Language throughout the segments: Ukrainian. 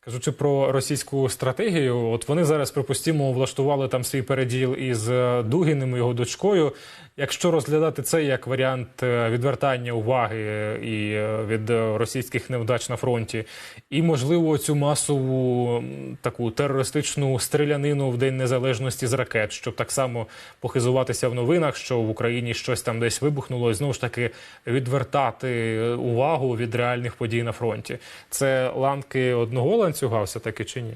Кажучи про російську стратегію, от вони зараз, припустімо, влаштували там свій переділ із е, Дугіним його дочкою. Якщо розглядати це як варіант е, відвертання уваги е, і від російських невдач на фронті, і можливо цю масову таку терористичну стрілянину в День Незалежності з ракет, щоб так само похизуватися в новинах, що в Україні щось там десь вибухнуло, і знову ж таки відвертати увагу від реальних подій на фронті. Це ланки одного ланцюга, все таки чи ні?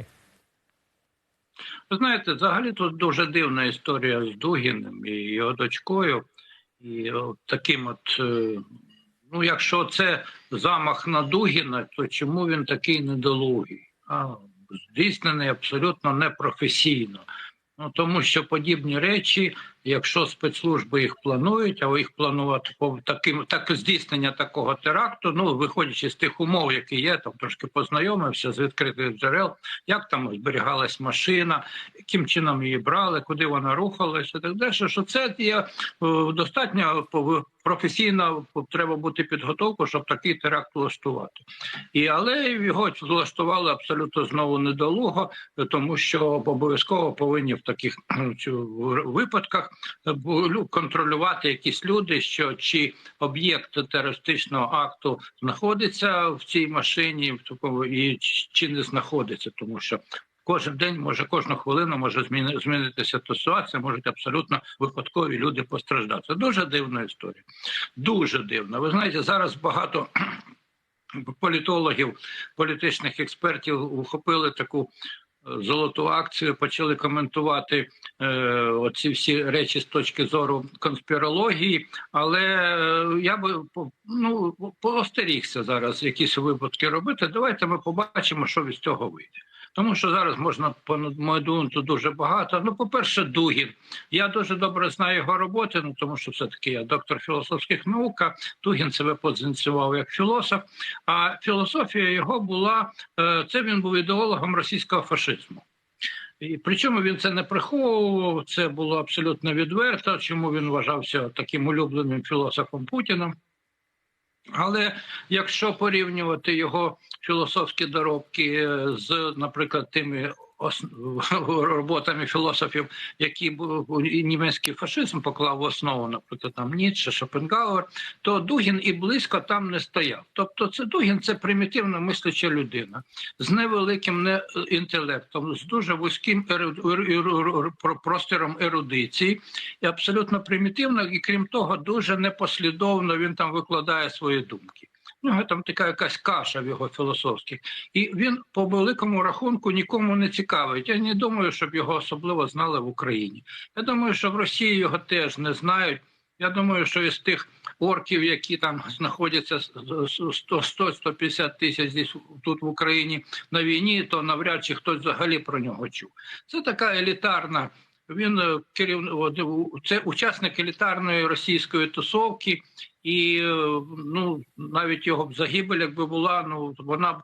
Ви знаєте, взагалі тут дуже дивна історія з Дугіним і його дочкою. І таким от, е, ну, якщо це замах на Дугіна, то чому він такий недолугий? А, здійснений абсолютно непрофесійно. Ну, тому що подібні речі, якщо спецслужби їх планують, а їх планувати по таким так здійснення такого теракту, ну виходячи з тих умов, які є, там трошки познайомився з відкритих джерел, як там зберігалась машина, яким чином її брали, куди вона рухалася, так далі. Що це є е, достатньо професійно треба бути підготовку, щоб такий теракт влаштувати. І але його влаштували абсолютно знову недолуго, тому що обов'язково повинні в таких випадках контролювати якісь люди, що чи об'єкт терористичного акту знаходиться в цій машині, в такому і чи не знаходиться, тому що. Кожен день може кожну хвилину може зміни, змінитися ситуація, можуть абсолютно випадкові люди постраждати. Дуже дивна історія. Дуже дивна. Ви знаєте, зараз багато політологів, політичних експертів ухопили таку е, золоту акцію, почали коментувати е, оці всі речі з точки зору конспірології. Але е, я би ну, поостерігся зараз якісь випадки робити. Давайте ми побачимо, що від цього вийде. Тому що зараз можна по мою думку дуже багато. Ну, по-перше, Дугін. Я дуже добре знаю його роботи, ну тому що все-таки я доктор філософських наук. а Дугін себе позиціонував як філософ. А філософія його була е, це він був ідеологом російського фашизму. І причому він це не приховував, це було абсолютно відверто, чому він вважався таким улюбленим філософом Путіна. Але якщо порівнювати його філософські доробки е, з, наприклад, тими. роботами філософів, які німецький фашизм поклав в основу, наприклад, там Ніцше, Шопенгауер, то Дугін і близько там не стояв. Тобто, це Дугін це примітивно мисляча людина з невеликим не- інтелектом, з дуже вузьким простором ерудиції, і абсолютно примітивно, і крім того, дуже непослідовно він там викладає свої думки. У нього там така якась каша в його філософських. І він по великому рахунку нікому не цікавить. Я не думаю, щоб його особливо знали в Україні. Я думаю, що в Росії його теж не знають. Я думаю, що із тих орків, які там знаходяться 100-150 тисяч десь тут в Україні на війні, то навряд чи хтось взагалі про нього чув. Це така елітарна. Він е, керів... от, це учасник елітарної російської тусовки, і е, ну навіть його б загибель, якби була, ну вона б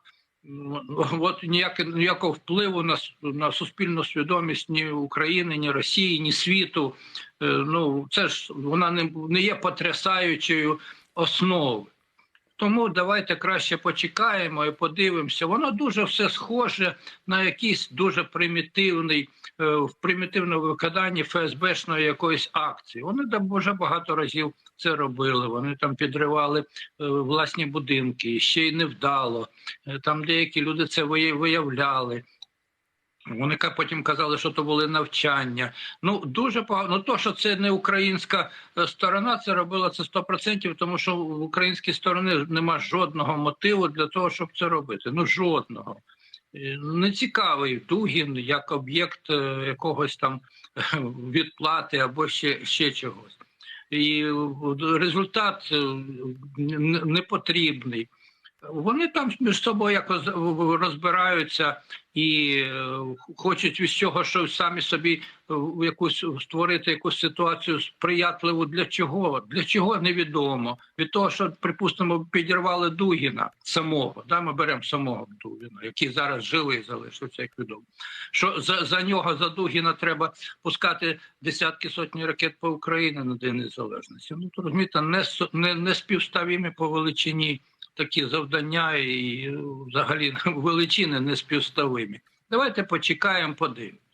от ніяк, ніякого впливу на на суспільну свідомість ні України, ні Росії, ні світу. е, Ну це ж вона не, не є потрясаючою основою. Тому давайте краще почекаємо і подивимося. Воно дуже все схоже на якийсь дуже примітивний, е, в примітивному виконанні ФСБшної якоїсь акції. Вони там вже багато разів це робили. Вони там підривали е, власні будинки, ще й невдало. Е, Там деякі люди це вия- виявляли. Вони потім казали, що то були навчання. Ну дуже погано. Ну, то, що це не українська е, сторона, це робила це 100%, тому що в українській сторони нема жодного мотиву для того, щоб це робити. Ну жодного. Е, Не цікавий Дугін як об'єкт е, якогось там відплати або ще, ще чогось. І результат е, н- не потрібний. Вони там між собою якось розбираються і е, хочуть від цього, що самі собі е, якусь створити якусь ситуацію сприятливу для чого? Для чого невідомо. Від того, що припустимо, підірвали Дугіна самого. Да, ми беремо самого Дугіна, який зараз живий залишився, як відомо. Що за, за нього за Дугіна треба пускати десятки сотні ракет по Україні на День Незалежності. Ну то розумієте, не, не, не співставімі по величині такі завдання і е, взагалі величини неспівставимі. Давайте почекаємо, подивимося.